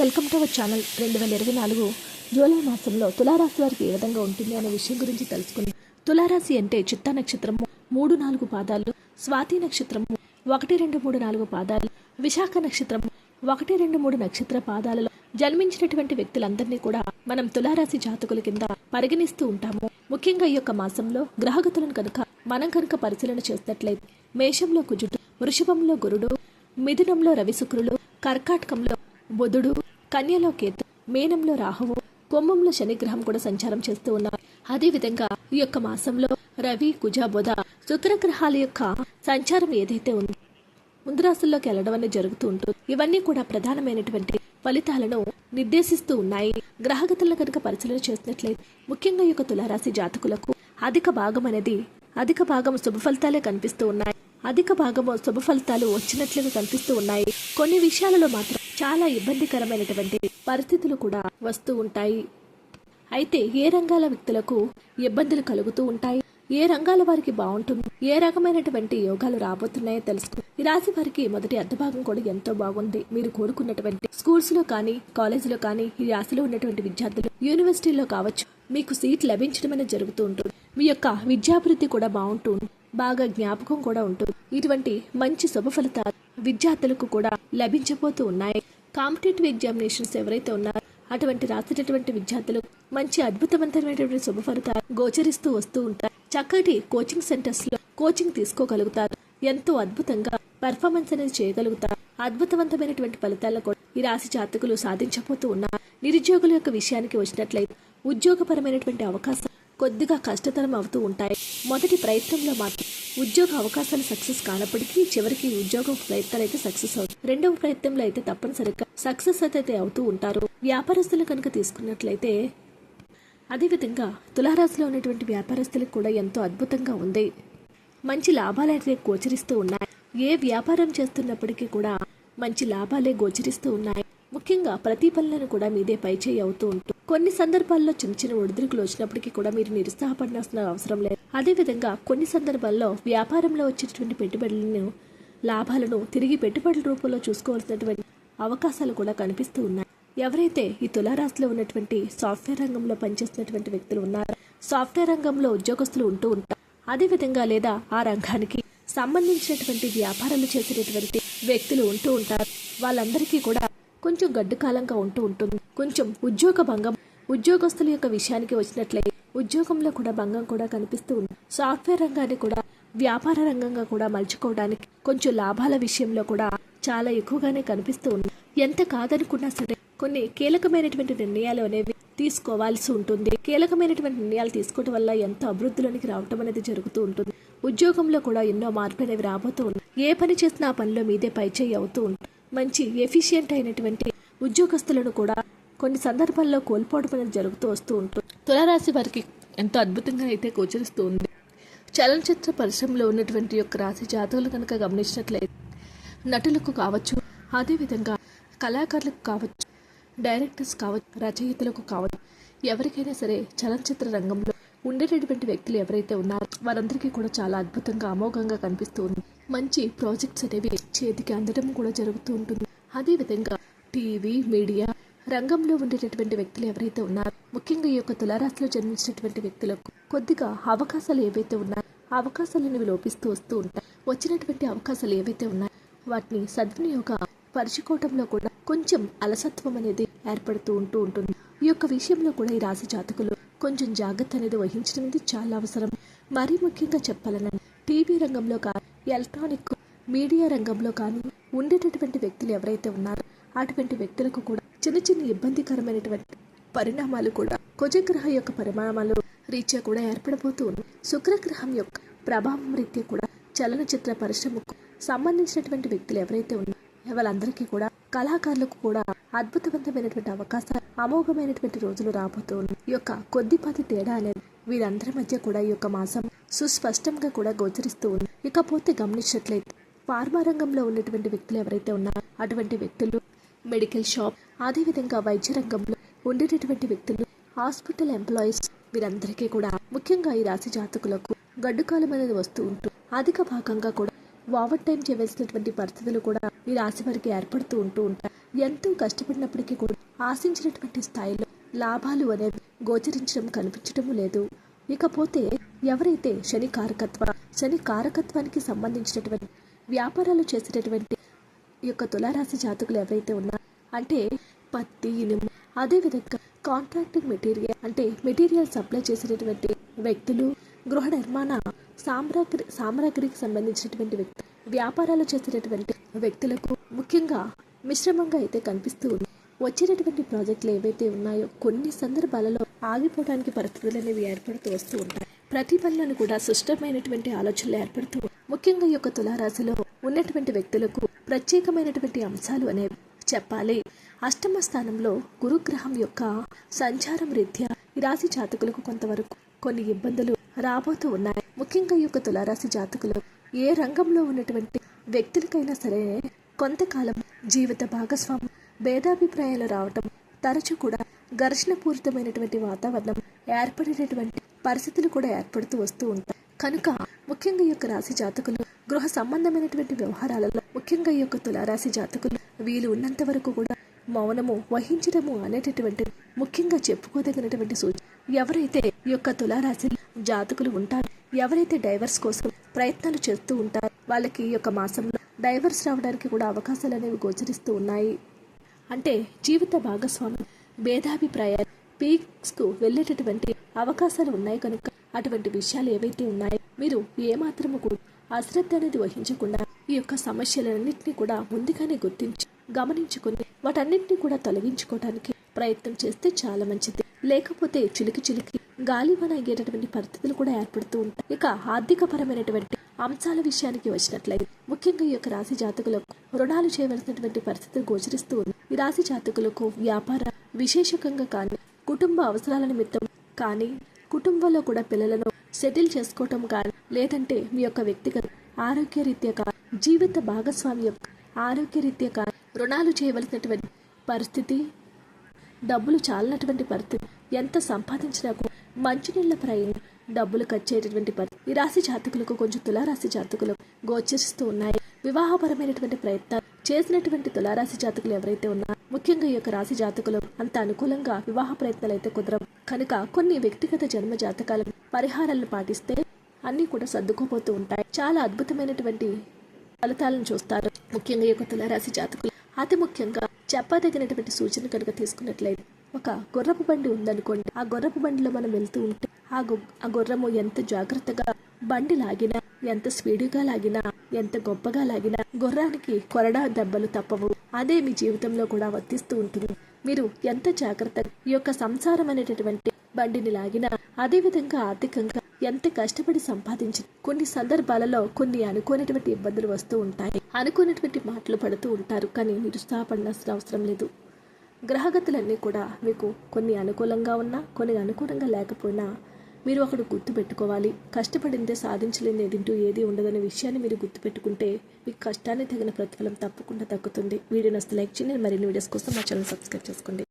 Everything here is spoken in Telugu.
Welcome to our channel. రెండు వేల ఇరవై నాలుగు జూలై మాసంలో తులారాశి వారికి ఏ విధంగా ఉంటుంది అనే విషయం గురించి తెలుసుకుందాం. తులారాశి అంటే చిత్తా నక్షత్రము మూడు నాలుగు పాదాలు స్వాతి నక్షత్రము ఒకటి రెండు మూడు నాలుగు పాదాలు విశాఖ నక్షత్రము ఒకటి రెండు మూడు నక్షత్ర పాదాలలో జన్మించినటువంటి వ్యక్తులందరినీ కూడా మనం తులారాశి జాతకుల కింద పరిగణిస్తూ ఉంటాము. ముఖ్యంగా ఈ యొక్క మాసంలో గ్రహగతులను కనుక మనం కనుక పరిశీలన చేసినట్లయితే మేషంలో కుజుడు వృషభంలో గురుడు మిథునంలో రవి శుక్రులు కర్కాటకంలో బుధుడు కన్యలో కేతు మేనంలో రాహువు కుంభంలో శనిగ్రహం కూడా సంచారం చేస్తూ ఉన్నారు. అదేవిధంగా ఈ యొక్క మాసంలో రవి కుజ బుధ శుక్రగ్రహాల యొక్క సంచారం ఏదైతే ఉందో ముందురాశుల్లోకి వెళ్ళడం అనేది జరుగుతూ ఉంటుంది. ఇవన్నీ కూడా ప్రధానమైనటువంటి ఫలితాలను నిర్దేశిస్తూ ఉన్నాయి. గ్రహగతులను కనుక పరిశీలన చేసినట్లయితే ముఖ్యంగా యొక్క తులారాశి జాతకులకు అధిక భాగం అనేది అధిక భాగం శుభ ఫలితాలే కనిపిస్తూ ఉన్నాయి. అధిక భాగము శుభ ఫలితాలు వచ్చినట్లుగా కనిపిస్తూ ఉన్నాయి. కొన్ని విషయాలలో మాత్రం చాలా ఇబ్బందికరమైనటువంటి పరిస్థితులు కూడా వస్తూ ఉంటాయి. అయితే ఏ రంగాల వ్యక్తులకు ఇబ్బందులు కలుగుతూ ఉంటాయి? ఏ రంగాల వారికి బాగుంటుంది? ఏ రకమైనటువంటి యోగాలు రాబోతున్నాయో తెలుసుకో ఈ రాశి వారికి మొదటి అర్ధభాగం కూడా ఎంతో బాగుంది. మీరు కోరుకున్నటువంటి స్కూల్స్లో కానీ కాలేజీలో కానీ ఈ రాశిలో ఉన్నటువంటి విద్యార్థులు యూనివర్సిటీలో కావచ్చు మీకు సీట్ లభించడం అనేది జరుగుతూ ఉంటుంది. మీ యొక్క విద్యాభివృద్ధి కూడా బాగుంటుంది బాగా జ్ఞాపకం కూడా ఉంటుంది. ఇటువంటి మంచి శుభ ఫలితాలు విద్యార్థులకు కూడా లభించబోతూ ఉన్నాయి. కాంపిటేటివ్ ఎగ్జామినేషన్స్ ఎవరైతే ఉన్నారో అటువంటి రాసేటటువంటి విద్యార్థులు మంచి అద్భుతవంతమైనటువంటి శుభ ఫలితాలు గోచరిస్తూ వస్తూ ఉంటారు. చక్కటి కోచింగ్ సెంటర్స్లో కోచింగ్ తీసుకోగలుగుతారు. ఎంతో అద్భుతంగా పెర్ఫార్మెన్స్ అనేది చేయగలుగుతారు. అద్భుతవంతమైనటువంటి ఫలితాలను కూడా ఈ రాశి జాతకులు సాధించబోతూ ఉన్నారు. నిరుద్యోగుల యొక్క విషయానికి వచ్చినట్లయితే ఉద్యోగపరమైనటువంటి అవకాశం కొద్దిగా కష్టతరం అవుతూ ఉంటాయి. మొదటి ప్రయత్నంలో మాత్రం ఉద్యోగ అవకాశాలు సక్సెస్ కానప్పటికీ చివరికి ఉద్యోగ ప్రయత్నాలు అయితే సక్సెస్ అవుతాయి. రెండవ ప్రయత్నంలో అయితే తప్పనిసరిగా సక్సెస్ అయితే అవుతూ ఉంటారు. వ్యాపారస్తులు కనుక తీసుకున్నట్లయితే అదేవిధంగా తులారాశిలో ఉన్నటువంటి వ్యాపారస్తులకు కూడా ఎంతో అద్భుతంగా ఉంది. మంచి లాభాలు అయితే గోచరిస్తూ ఉన్నాయి. ఏ వ్యాపారం చేస్తున్నప్పటికీ కూడా మంచి లాభాలే గోచరిస్తూ ఉన్నాయి. ముఖ్యంగా ప్రతి పనులను కూడా మీదే పైచేయి అవుతూ ఉంటుంది కొన్ని సందర్భాల్లో చిన్న చిన్న ఒడిదుడుకులు వచ్చినప్పటికీ కూడా మీరు నిరుత్సాహపడాల్సిన అవసరం లేదు. అదేవిధంగా కొన్ని సందర్భాల్లో వ్యాపారంలో వచ్చేటువంటి పెట్టుబడులను లాభాలను తిరిగి పెట్టుబడుల రూపంలో చూసుకోవాల్సినటువంటి అవకాశాలు కూడా కనిపిస్తూ ఉన్నాయి. ఎవరైతే ఈ తులారాశిలో ఉన్నటువంటి సాఫ్ట్వేర్ రంగంలో పనిచేస్తున్నటువంటి వ్యక్తులు ఉన్నారో సాఫ్ట్వేర్ రంగంలో ఉద్యోగస్తులు ఉంటూ ఉంటారు. అదేవిధంగా లేదా ఆ రంగానికి సంబంధించినటువంటి వ్యాపారాలు చేసేటటువంటి వ్యక్తులు ఉంటూ ఉంటారు. వాళ్ళందరికీ కూడా కొంచెం గడ్డుకాలంగా ఉంటూ ఉంటుంది. కొంచెం ఉద్యోగ భంగం ఉద్యోగస్తుల యొక్క విషయానికి వచ్చినట్లయితే ఉద్యోగంలో కూడా భంగం కూడా కనిపిస్తూ ఉంది. సాఫ్ట్వేర్ రంగాన్ని కూడా వ్యాపార రంగంగా కూడా మలుచుకోవడానికి కొంచెం లాభాల విషయంలో కూడా చాలా ఎక్కువగానే కనిపిస్తూ ఉంది. ఎంత కాదనుకున్నా సరే కొన్ని కీలకమైనటువంటి నిర్ణయాలు అనేవి తీసుకోవాల్సి ఉంటుంది. కీలకమైనటువంటి నిర్ణయాలు తీసుకోవడం వల్ల ఎంతో అభివృద్ధిలోనికి రావటం అనేది జరుగుతూ ఉంటుంది. ఉద్యోగంలో కూడా ఎన్నో మార్పులు అనేవి రాబోతూ ఉన్నాయి. ఏ పని చేసినా ఆ పనిలో మీదే పైచేయి అవుతూ ఉంటుంది. మంచి ఎఫిషియెంట్ అయినటువంటి ఉద్యోగస్తులను కూడా కొన్ని సందర్భాల్లో కోల్పోవడం అనేది జరుగుతూ వస్తూ ఉంటుంది. తులారాశి వారికి ఎంతో అద్భుతంగా అయితే గోచరిస్తూ ఉంది. చలనచిత్ర పరిశ్రమలో ఉన్నటువంటి యొక్క రాశి జాతకులు కనుక గమనించినట్లయితే నటులకు కావచ్చు అదేవిధంగా కళాకారులకు కావచ్చు డైరెక్టర్స్ కావచ్చు రచయితలకు కావచ్చు ఎవరికైనా సరే చలనచిత్ర రంగంలో ఉండేటటువంటి వ్యక్తులు ఎవరైతే ఉన్నారో వారందరికీ కూడా చాలా అద్భుతంగా అమోఘంగా కనిపిస్తూ ఉంది. మంచి ప్రాజెక్ట్స్ అనేవి చేతికి అందడం కూడా జరుగుతూ ఉంటుంది. అదేవిధంగా టీవీ మీడియా రంగంలో ఉండేటటువంటి వ్యక్తులు ఎవరైతే ఉన్నారో ముఖ్యంగా ఈ యొక్క తులారాశిలో జన్మించినటువంటి వ్యక్తులకు కొద్దిగా అవకాశాలు ఏవైతే ఉన్నాయో అవకాశాలు అనేవి లోపిస్తూ వస్తూ ఉంటాయి. వచ్చినటువంటి అవకాశాలు ఏవైతే ఉన్నాయో వాటిని సద్వినియోగ పరుచుకోవటంలో కూడా కొంచెం అలసత్వం అనేది ఏర్పడుతూ ఉంటూ ఉంటుంది. ఈ యొక్క విషయంలో కూడా ఈ రాశి జాతకులు కొంచెం జాగ్రత్త అనేది వహించడం అనేది చాలా అవసరం. మరీ ముఖ్యంగా చెప్పాలని టీవీ రంగంలో కానీ ఎలక్ట్రానిక్ మీడియా రంగంలో కానీ ఉండేటటువంటి వ్యక్తులు ఎవరైతే ఉన్నారో అటువంటి వ్యక్తులకు కూడా చిన్న చిన్న ఇబ్బందికరమైనటువంటి పరిణామాలు కూడా కుజగ్రహ యొక్క పరిణామాలు రీత్యా కూడా ఏర్పడబోతూ ఉన్నాయి. శుక్రగ్రహం యొక్క ప్రభావం రీత్యా కూడా చలనచిత్ర పరిశ్రమకు సంబంధించినటువంటి వ్యక్తులు ఎవరైతే ఉన్నారో వాళ్ళందరికీ కూడా కళాకారులకు కూడా అద్భుతవంతమైనటువంటి అవకాశాలు అమోఘమైనటువంటి రోజులు రాబోతూ ఉన్నాయి. ఈ యొక్క కొద్దిపాటి తేడా అనేది వీరందరి మధ్య కూడా ఈ యొక్క మాసం సుస్పష్టంగా కూడా గోచరిస్తూ ఉంది. ఇకపోతే గమనించినట్లయితే ఫార్మా రంగంలో ఉన్నటువంటి వ్యక్తులు ఎవరైతే ఉన్నారో అటువంటి వ్యక్తులు మెడికల్ షాప్ అదేవిధంగా వైద్య రంగంలో ఉండేటటువంటి వ్యక్తులు హాస్పిటల్ ఎంప్లాయీస్ వీరందరికీ కూడా ముఖ్యంగా ఈ రాశి జాతకులకు గడ్డుకాలం అనేది వస్తూ ఉంటుంది అధిక భాగంగా కూడా ఓవర్ టైం చేయవలసినటువంటి పరిస్థితులు కూడా ఈ రాశి వారికి ఏర్పడుతూ ఉంటూ ఉంటాయి. ఎంతో కష్టపడినప్పటికీ కూడా ఆశించినటువంటి స్థాయిలో లాభాలు అనేవి గోచరించడం కనిపించడం లేదు. ఇకపోతే ఎవరైతే శని కారకత్వ శని కారకత్వానికి సంబంధించినటువంటి వ్యాపారాలు చేసేటటువంటి యొక్క తులారాశి జాతకులు ఎవరైతే ఉన్నారో అంటే పత్తి ఇనుము అదేవిధంగా కాంట్రాక్టింగ్ మెటీరియల్ అంటే మెటీరియల్ సప్లై చేసేటటువంటి వ్యక్తులు గృహ నిర్మాణ సామ్రాగ్రి సామ్రాగ్రికి సంబంధించినటువంటి వ్యక్తి వ్యాపారాలు చేసేటటువంటి వ్యక్తులకు ముఖ్యంగా మిశ్రమంగా అయితే కనిపిస్తూ ఉంది. వచ్చేటటువంటి ప్రాజెక్టులు ఏవైతే ఉన్నాయో కొన్ని సందర్భాలలో ఆగిపోవడానికి పరిస్థితులు అనేవి ఏర్పడుతూ వస్తూ ఉంటాయి. ప్రతి పనులను కూడా సుష్టమైనటువంటి ఆలోచనలు ఏర్పడుతూ ముఖ్యంగా ఈ యొక్క తులారాశిలో ఉన్నటువంటి వ్యక్తులకు ప్రత్యేకమైనటువంటి అంశాలు అనేవి చెప్పాలి. అష్టమ స్థానంలో గురుగ్రహం యొక్క సంచారం రీత్యా ఈ రాశి జాతకులకు కొంతవరకు కొన్ని ఇబ్బందులు రాబోతూ ఉన్నాయి. ముఖ్యంగా ఈ యొక్క తులారాశి జాతకులు ఏ రంగంలో ఉన్నటువంటి వ్యక్తులకైనా సరే కొంతకాలం జీవిత భాగస్వామి భేదాభిప్రాయాలు రావటం తరచూ కూడా ఘర్షణపూరితమైనటువంటి వాతావరణం ఏర్పడినటువంటి పరిస్థితులు కూడా ఏర్పడుతూ వస్తూ ఉంటాయి. కనుక ముఖ్యంగా ఈ యొక్క రాశి జాతకులు గృహ సంబంధమైనటువంటి వ్యవహారాలలో ముఖ్యంగా ఈ యొక్క తులారాశి జాతకులు వీలు ఉన్నంత వరకు కూడా మౌనము వహించడము అనేటటువంటి ముఖ్యంగా చెప్పుకోదగినటువంటి సూచన. ఎవరైతే ఈ యొక్క తులారాశి జాతకులు ఉంటారు ఎవరైతే డైవర్స్ కోసం ప్రయత్నాలు చేస్తూ ఉంటారు వాళ్ళకి ఈ యొక్క మాసంలో డైవర్స్ రావడానికి కూడా అవకాశాలు అనేవి గోచరిస్తూ ఉన్నాయి. అంటే జీవిత భాగస్వామి భేదాభిప్రాయాలు పీక్స్కు వెళ్ళేటటువంటి అవకాశాలు ఉన్నాయి కనుక అటువంటి విషయాలు ఏవైతే ఉన్నాయో మీరు ఏమాత్రము కూడా అశ్రద్ధ అనేది వహించకుండా ఈ యొక్క సమస్యలన్నింటినీ కూడా ముందుగానే గుర్తించి గమనించుకుని వాటన్నింటినీ కూడా తొలగించుకోవడానికి ప్రయత్నం చేస్తే చాలా మంచిది. లేకపోతే చిలికి చిలికి గాలివన అయ్యేటటువంటి పరిస్థితులు కూడా ఏర్పడుతూ ఉంటాయి. ఇక ఆర్థిక పరమైనటువంటి అంశాల విషయానికి వచ్చినట్లయితే ముఖ్యంగా ఈ యొక్క రాశి జాతకులకు రుణాలు చేయవలసినటువంటి పరిస్థితులు గోచరిస్తూ ఉంది ఈ రాశి జాతకులకు వ్యాపార విశేషకంగా కానీ కుటుంబ అవసరాల నిమిత్తం కానీ కుటుంబంలో కూడా పిల్లలను సెటిల్ చేసుకోవటం కానీ లేదంటే మీ యొక్క వ్యక్తిగత ఆరోగ్యరీత్యా కానీ జీవిత భాగస్వామి యొక్క ఆరోగ్యరీత్యా కానీ రుణాలు చేయవలసినటువంటి పరిస్థితి డబ్బులు చాలినటువంటి పరిస్థితి ఎంత సంపాదించినా మంచినీళ్ళ ప్రయాణం డబ్బులు ఖర్చేటటువంటి పరిస్థితి ఈ రాశి జాతకులకు కొంచెం తులారాశి జాతకులకు గోచరిస్తూ ఉన్నాయి. వివాహపరమైనటువంటి ప్రయత్నాలు చేసినటువంటి తులారాశి జాతకులు ఎవరైతే ఉన్నారో ముఖ్యంగా ఈ యొక్క రాశి జాతకులు అంత అనుకూలంగా వివాహ ప్రయత్నాలు అయితే కుదరవు. కనుక కొన్ని వ్యక్తిగత జన్మ జాతకాల పరిహారాలను పాటిస్తే అన్నీ కూడా సర్దుకోపోతూ ఉంటాయి. చాలా అద్భుతమైనటువంటి ఫలితాలను చూస్తారు. ముఖ్యంగా ఈ యొక్క తులారాశి జాతకులు. అతి ముఖ్యంగా చెప్పదగినటువంటి సూచన కనుక తీసుకున్నట్లయితే ఒక గుర్రపు బండి ఉందనుకోండి. ఆ గుర్రపు బండిలో మనం వెళ్తూ ఉంటే ఆ ఆ గుర్రము ఎంత జాగ్రత్తగా బండి లాగినా ఎంత స్పీడుగా లాగినా ఎంత గొప్పగా లాగినా గుర్రానికి కొరడా దెబ్బలు తప్పవు. అదే మీ జీవితంలో కూడా వర్తిస్తూ ఉంటుంది. మీరు ఎంత జాగ్రత్త ఈ యొక్క సంసారం అనేటటువంటి బండిని లాగినా అదేవిధంగా ఆర్థికంగా ఎంత కష్టపడి సంపాదించి కొన్ని సందర్భాలలో కొన్ని అనుకోనటువంటి ఇబ్బందులు వస్తూ ఉంటాయి. అనుకోనటువంటి మాటలు పడుతూ ఉంటారు. కానీ నిరుత్సాహపడాల్సిన అవసరం లేదు. గ్రహగతులన్నీ కూడా మీకు కొన్ని అనుకూలంగా ఉన్నా కొన్ని అనుకూలంగా లేకపోయినా మీరు ఒకటి గుర్తుపెట్టుకోవాలి కష్టపడిందే సాధించలేని ఎదింటూ ఏది ఉండదనే విషయాన్ని మీరు గుర్తుపెట్టుకుంటే మీకు కష్టాన్ని తగిన ప్రతిఫలం తప్పకుండా తగ్గుతుంది వీడియో నస్తే లైక్ చేయండి. మరిన్ని వీడియోస్ కోసం మా ఛానల్ సబ్స్క్రైబ్ చేసుకోండి.